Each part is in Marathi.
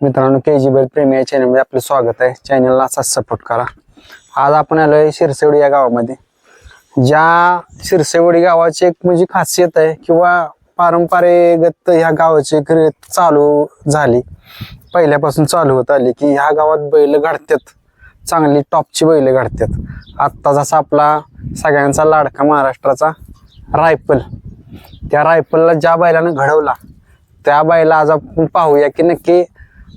मित्रांनो के जी बैल प्रेमी या चॅनलमध्ये आपलं स्वागत आहे. चॅनलला असाच सपोर्ट करा. आज आपण आलोय शिरसेवडी या गावामध्ये. ज्या शिरसेवडी गावाची एक म्हणजे खासियत आहे किंवा पारंपरिकगत ह्या गावाची एक चालू झाली. पहिल्यापासून चालू होत आली की ह्या गावात बैल घडतात चांगली टॉपची बैल घडतात आत्ता जसा आपला सगळ्यांचा लाडका महाराष्ट्राचा रायफल. त्या रायफलला ज्या बैलानं घडवला त्या बैला आज आपण पाहूया की नक्की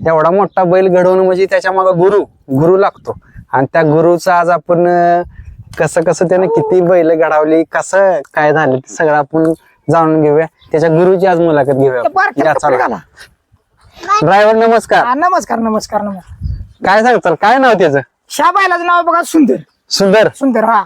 एवढा मोठा बैल घडवणं म्हणजे त्याच्यामागे गुरु गुरु लागतो. आणि त्या गुरुचं आज आपण कसं कसं त्याने किती बैल घडवली कसं काय झालं ते सगळं आपण जाणून घेऊया. त्याच्या गुरुची आज मुलाखत घेऊया ड्रायव्हर नमस्कार. नमस्कार नमस्कार नमस्कार. काय सांगताल? काय नाव त्याचं? ह्या बैलाचं नाव बघा सुंदर. सुंदर? सुंदर हा.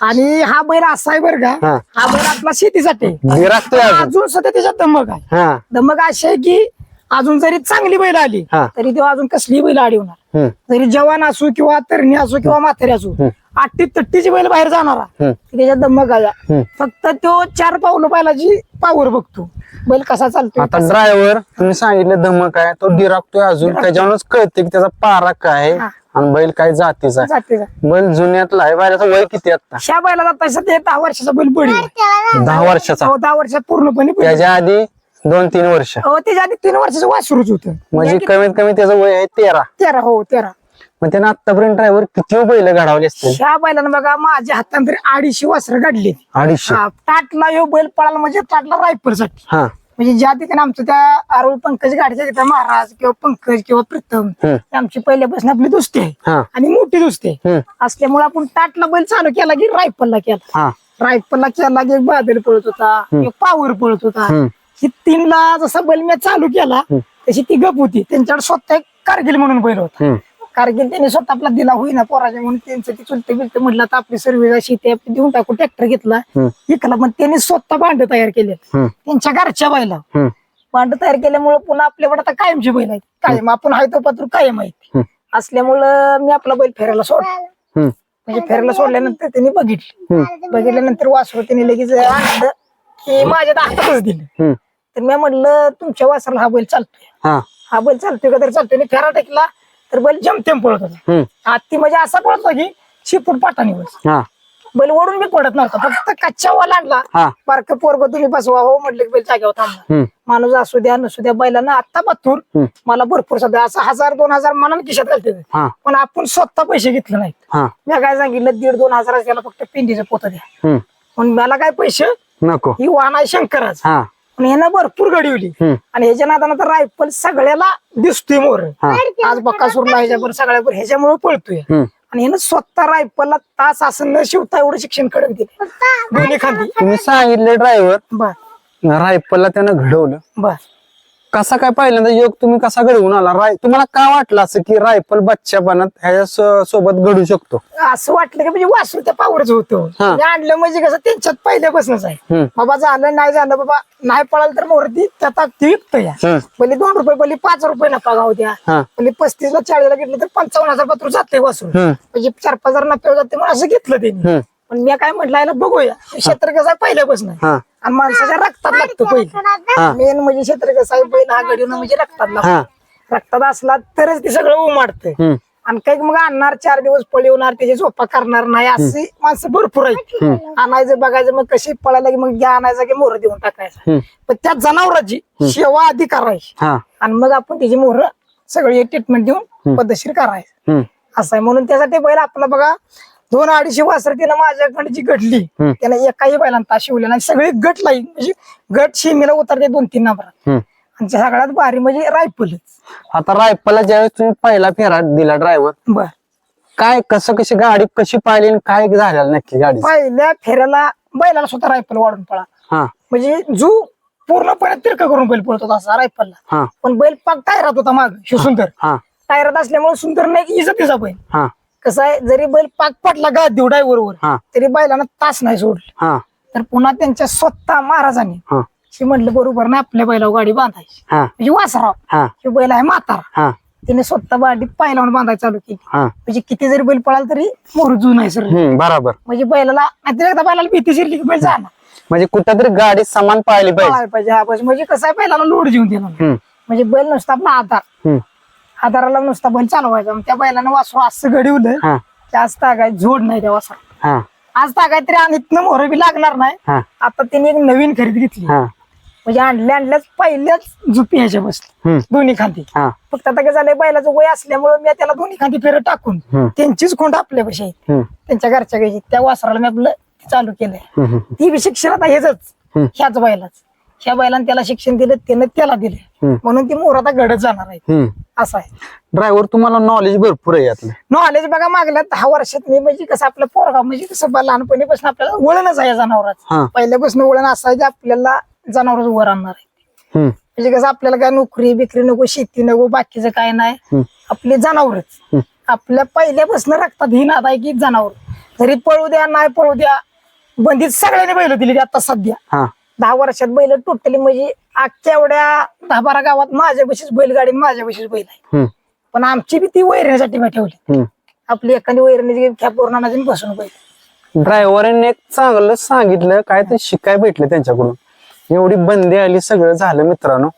आणि हा बैल असा आहे बरं का? हा. बैल आपला शेतीसाठी अजून. सुद्धा त्याच्यात धमक आहे. हा. धमक अशी आहे की अजून जरी चांगली बैल आली हा. तरी तेव्हा अजून कसली बैल आडी होणार हम्म जरी जवान असू किंवा तरणी असू किंवा म्हातारी असू हम्म. आठी तट्टीची बैल बाहेर जाणारा हम्म. की त्याच्यात हम्म. आहे फक्त तो चार पावलं बैलाची पावर बघतो बैल कसा चालतो आता ड्रायव्हर तुम्ही सांगितलं धमक आहे तो डिरागतोय अजून त्याच्यावरच कळते की त्याचा पारा काय आहे हा. आणि बैल काय जातीचा आहे जाते का बैल जुन्यातला आहे बैलाचं वय किती आता ह्या बैलाला आता सध्या दहा वर्षाचा बैल बळी आहे. दहा वर्षाचा हो, दहा वर्षात पूर्णपणे बैल. त्याच्या आधी दोन तीन वर्ष. हो त्याच्या आधी तीन वर्षाचं वासरूच होतं. म्हणजे कमीत कमी त्याचं वय आहे तेरा. तेरा हो तेरा. मग त्यानं आतापर्यंत ड्रायव्हर किती बैल घडावले असतील? ह्या बैलानं बघा माझ्या हातात तरी अडीचशे वासरं काढली अडीचशे. टाटला ह्यो बैल पळाला म्हणजे टाटला रायफलसाठी हा. म्हणजे ज्या ठिकाणी आमचं त्या आरोळ पंकज गाडीच्या तिथं महाराज किंवा पंकज किंवा प्रीतम हम्म. हे आमची पहिल्यापासून आपली दोस्ती आहे. आणि मोठी दोस्ती आहे. हम्म. असल्यामुळे आपण टाटला बैल चालू केला की रायफलला केला. हा. रायफलला केला की एक बादल पळत होता एक पावर पळत होता. हम्म. ही तीनला जसा बैल मी चालू केला तशी ती गप होती त्यांच्याकडे स्वतः एक कारगिल म्हणून बैल होता. कारगिल त्यांनी स्वतः आपला दिला होईना पोराच्या म्हणून त्यांचं ती चुलते बिलते म्हटलं तर आपली सर्व शेती आपली देऊन टाकू ट्रॅक्टर घेतला. विकला पण त्यांनी स्वतः भांड तयार केले. त्यांच्या घरच्या बैला. भांड तयार केल्यामुळे पुन्हा आपल्याकडे आता कायमची बैल आहेत कायम आपण हाय तो पत्र कायम आहेत. असल्यामुळं मी आपला बैल फेरायला सोडला. म्हणजे फेरायला सोडल्यानंतर त्यांनी बघितलं. बघितल्यानंतर वासरू त्यांनी लगेच आणलं की माझ्या हातातच दिलं. तर मी म्हटलं तुमच्या वासराला हा बैल चालतोय. हा. हा बैल चालतोय का? तर चालतोय. आणि फेरा टेकला तर बैल जमतेम पळत होता. हम्म. आत्ती म्हणजे असा पळत होता की शिपूट पाटाने बस हा. बैल ओढून बी पडत नव्हता. फक्त कच्चा वाला आणला. हा. बारक पोरग तुम्ही बसवा हो म्हटलं की बैल जागेवर थांबला. हम्म. माणूस असू द्या नसू द्या बैलांना आत्ता हम्म. मला भरपूर सध्या असं हजार दोन हजार मनाने खिशात घालते ते. हा. पण आपण स्वतः पैसे घेतले नाहीत. हा. मी काय सांगितलं दीड दोन हजार त्याला फक्त पिंडीचं पोत द्या. हम्म. पण मला काय पैसे? नको. ही वाहन आहे शंकराच. हा. पण ह्यानं भरपूर घडवली. आणि ह्याच्या नादानं तर रायफल सगळ्याला दिसतोय मोर. आज बक्कासूरला ह्याच्यावर सगळ्यावर ह्याच्यामुळे पळतोय. आणि ह्यानं स्वतः रायफलला तास असं न शिवता एवढं शिक्षण कडक दिले दोन्ही खांदी. तुम्ही सांगितले ड्रायव्हर बर. रायफलला त्यानं घडवलं. बर. कसा काय पहिल्यांदा योग तुम्ही कसा घडवून आला राय तुम्हाला काय वाटलं असं की रायफल बच्च्यापणात ह्याच्या सो- सोबत घडू शकतो असं वाटलं की म्हणजे वासरू त्या पावरच होतं हा. मी आणलं म्हणजे कसं त्यांच्यात पहिल्यापासूनच आहे. बाबा झालं नाही झालं बाबा नाही पळालं तर मोरती त्यात ती विकतो या हम्म. पहिले दोन रुपये पहिले पाच रुपये नफा गाव द्या हा पहिले पस्तीस ला चाळीसला घेतलं तर पंचावन्न हजार पत्र जाते वासरू हम्म. म्हणजे चार पाच हजार नफा जाते म्हणून असं घेतलं त्यांनी हम्म. पण मी काय म्हटलं याला बघूया. क्षेत्र कसं पहिल्यापासून. आहे. हा. आणि माणसाच्या रक्तात लागतो हा. पहिले. मेन म्हणजे क्षेत्र कसं आहे बैल हा म्हणजे रक्तात हा. लागतो रक्तात असला तरच ते सगळं उमाडतं हम्म. आणि काही मग आणणार चार दिवस पळवणार त्याची झोपा करणार नाही अशी माणसं भरपूर आहेत. आणायचं बघायचं मग कशी पळायला की मग घ्या आणायचं की मोहर देऊन टाकायचं. पण त्या जनावरांची सेवा आधी करायची हा. आणि मग आपण त्याची मोहर सगळी ट्रीटमेंट देऊन पद्धतशीर करायचं. हम्म. असं आहे. म्हणून त्यासाठी बैल आपला बघा दोन अडीचशे वासर त्यानं माझ्याकडे जी घडली. हम्म. त्यानं एकाही बैलांना तास शिवले नाही. सगळे गट लाईन म्हणजे गट शिमीला उतरते दोन तीन नंबरात हम्म. आणि सगळ्यात भारी म्हणजे रायफलच. आता रायफलला ज्यावेळेस तुम्ही पहिला फेरा दिला ड्रायव्हर बर. काय कसं कशी गाडी कशी पाहिली आणि काय झालेलं नक्की गाडी पहिल्या फेऱ्याला बैलाला स्वतः रायफल वाढून पळा. हा. म्हणजे जू पूर्णपणे तिरक करून बैल पळत होता असा रायफलला. हा. पण बैल पाक टायरात होता माग शिव सुंदर. हा. टायरात असल्यामुळे सुंदर नाही इजतीचा बैल. हा. कसं आहे जरी बैल पाक पटला गा देवडाय बरोबर हा. तरी बैलांना तास नाही सोडलं. हा. तर पुन्हा त्यांच्या स्वतः महाराजांनी हा. शी म्हटलं बरोबर ना आपल्या बैलावर गाडी बांधायची. हा. म्हणजे वासराव हा. हे बैल आहे म्हातारा. हा. तिने स्वतः बाडी पायलावून बांधायला चालू केली. हा. म्हणजे किती जरी बैल पळाला तरी मोरजू नाही सर हम्म बराबर. म्हणजे बैलाला नाहीतर एकदा बैलाला भीती शिरली की बैल जाणार. म्हणजे कुठंतरी गाडी समान पाहिली पाहिजे. पळायला पाहिजे. हा पाहिजे म्हणजे कसं आहे बैलाला लोड जेवून दिला. हम्म. म्हणजे बैल नसता आपला आधार हम्म. आधाराला नुसता बैल चालवायचा. मग त्या बैलानं वासरू असं घडवलं हा. की आज तागाय जोड नाही त्या वासरा हा. आज तागाय तरी आणि इथनं मोहर बी लागणार नाही. हा. आता त्यांनी एक नवीन खरेदी घेतली. हा. म्हणजे आणल्या आणल्याच पहिल्याच झुपी ह्याच्या बसली हम्म. दोन्ही खांदी. हा. फक्त आता काय झालंय बैलाचं वय असल्यामुळे मी त्याला दोन्ही खांदी फेरत टाकून हम्म. त्यांचीच खोंड आपल्या पैसे हम्म. त्यांच्या घरच्या गायची त्या वासराला मी आपलं चालू केलंय. हम्म, हम्म, ती बी शिक्षण आता हेच हम्म. ह्याच बैलाच. ह्या बैलानं त्याला शिक्षण दिलं त्यानं त्याला दिले. हम्म. म्हणून ती मोर आता घडत जाणार आहे. असं आहे. ड्रायव्हर तुम्हाला नॉलेज भरपूर आहे यातलं. नॉलेज बघा मागल्या दहा वर्षात मी म्हणजे कसं आपलं पोरगाव म्हणजे कसं बा लहानपणीपासून आपल्याला वळणच आहे जनावरात पहिल्यापासून वळण असं आहे की आपल्याला जनावरच वर आणणार आहे. हम्म. म्हणजे कसं आपल्याला काय नोकरी बिकरी नको शेती नको बाकीचं काय नाही. हम्म. आपली जनावरच. हम्म. आपल्या पहिल्यापासून रक्तात ही नाद आहे की जनावर. जरी पळू द्या नाही पळू द्या बंदीत सगळ्यांनी बैल दिली आता सध्या. हा. दहा वर्षात बैल टोटली म्हणजे अख्ख्या एवढ्या दहा बारा गावात माझ्या बशीच बैलगाडी माझ्या बशीच बैल आहे. हम्म. पण आमची बी ती वैरण्यासाठी मी ठेवली. हम्म. आपली एखादी वैरणी पूर्ण बसून बैल. ड्रायव्हरने एक चांगलं सांगितलं काय ते शिकाय भेटलं त्यांच्याकडून. एवढी बंदी आली सगळं झालं मित्रांनो.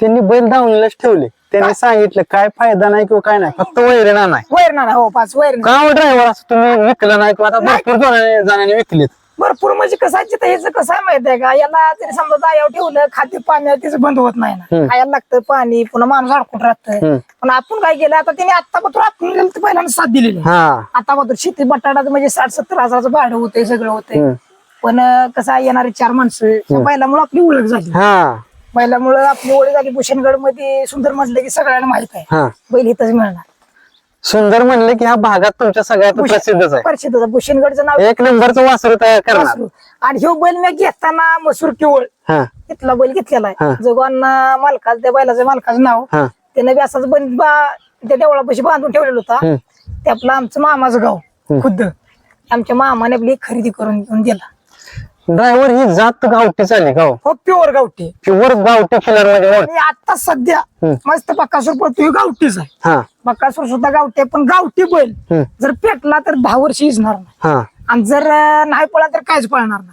त्यांनी बैल धावणीलाच ठेवले. त्यांनी सांगितलं काय फायदा नाही किंवा काय नाही फक्त वैरणा नाही. वैरणा हो पाच वैरण. का ड्रायव्हर असं तुम्ही विकलं नाही किंवा आता भरपूर जणांनी जणांनी विकलेत? भरपूर म्हणजे कसं आहे तिथं ह्याचं कसं आहे माहिती आहे का? याला जरी समजा दायावर ठेवलं खाद्य पाणी तिचं बंद होत नाही ना. हम्म. खायला लागतं पाणी पुन्हा माणूस अडकून राहतं हम्म. पण आपण काय केलं आता त्याने आता पत्र आपण गेलं तर पहिल्यांदा साथ दिलेली. हा. आता पत्र शेती बटाटा म्हणजे साठ सत्तर हजाराचं भाडं होतंय सगळं होतंय. हम्म. पण अं, कसं आहे येणारे चार माणसं बैलामुळे आपली ओळख झाली. हा. बैलामुळे आपली ओळख झाली. भूषणगडमध्ये सुंदर म्हटलं की सगळ्यांना माहीत आहे. हा. बैल इथंच मिळणार. सुंदर म्हणलं की ह्या भागात तुमच्या सगळ्यात प्रसिद्धच आहे. परिषद भूषणगडचं नाव एक नंबरचं वासरू तयार करणार. वासरू. आणि ह्यो बैल मी घेताना मसूर केवळ हा. इथला बैल घेतलेला हा. आहे जगवांना मालकाचं त्या बैलाचं मालकाचं नाव. हा. त्यानं बी असाच बंद बा- त्या देवळापाशी बांधून ठेवलेला होता. हम्म. ते आपलं आमचं मामाचं गाव खुद्द. आमच्या मामाने आपली खरेदी करून घेऊन दिला. ड्रायव्हर ही जात गावठी चालली गाव. हो प्युअर गावठी. प्युअर गावठी. आणि आता सध्या हम्म. मस्त बक्कासूर पळतो ह्यो गावठीच आहे. हा. बक्कासूर सुद्धा आहे पण गावठी बैल. जर पेटला तर दहा वर्ष इजणार नाही. हा. आणि जर अं, नाही पळला तर काहीच पळणार नाही.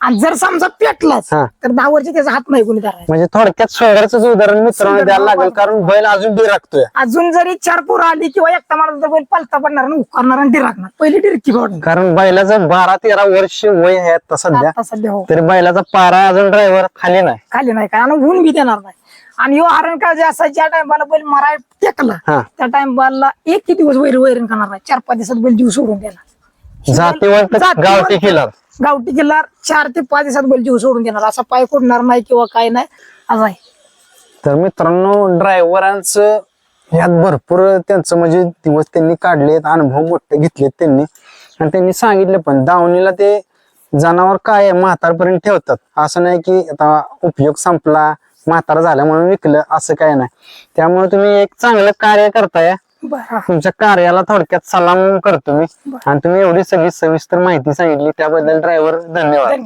आणि जर समजा पेटलाच हा. तर दहा वर्ष त्याचा हात नाही कोणी धरायचा. म्हणजे थोडक्यात सुंदरच उदाहरण मित्रांनो द्यायला लागेल. कारण बैल अजून बिरागतोय अजून जरी चार पोरं आली किंवा एकटा तर बैल पलता पडणार आणि उकारणार आणि डिराकणार पहिली डिरकी पडणार कारण बैलाचं बारा तेरा वर्ष वय आहे आता सध्या आता सध्या. हो. तरी बैलाचा पारा अजून ड्रायव्हर खाली नाही. खाली नाही काय आणि ऊन बी देणार नाही. आणि यो हरण का जे असा ज्या टायमाला बैल मराय टेकला हा. त्या टायमाला एक किती दिवस वैर वैरण करणार नाही. चार पाच दिवसात बैल जीव सोडून देणार. जातीवंत जातीवंत- गावठी खिलार. गावठी किल्लार चार ते पाच दिवसात बैल जीव सोडून देणार. असा पाय कुडणार नाही किंवा काय नाही असं आहे. तर मित्रांनो ड्रायव्हरांचं यात भरपूर त्यांचं म्हणजे दिवस त्यांनी काढलेत अनुभव मोठे घेतलेत त्यांनी. आणि त्यांनी सांगितलं पण दावणीला ते जनावर काय आहे म्हातारपर्यंत ठेवतात. असं नाही की आता उपयोग संपला म्हातारा झाला म्हणून विकलं असं काय नाही. त्यामुळे तुम्ही एक चांगलं कार्य करताय. बरं. तुमच्या कार्याला थोडक्यात सलाम करतो मी. आणि तुम्ही एवढी सगळी सविस्तर माहिती सांगितली त्याबद्दल ड्रायव्हर धन्यवाद.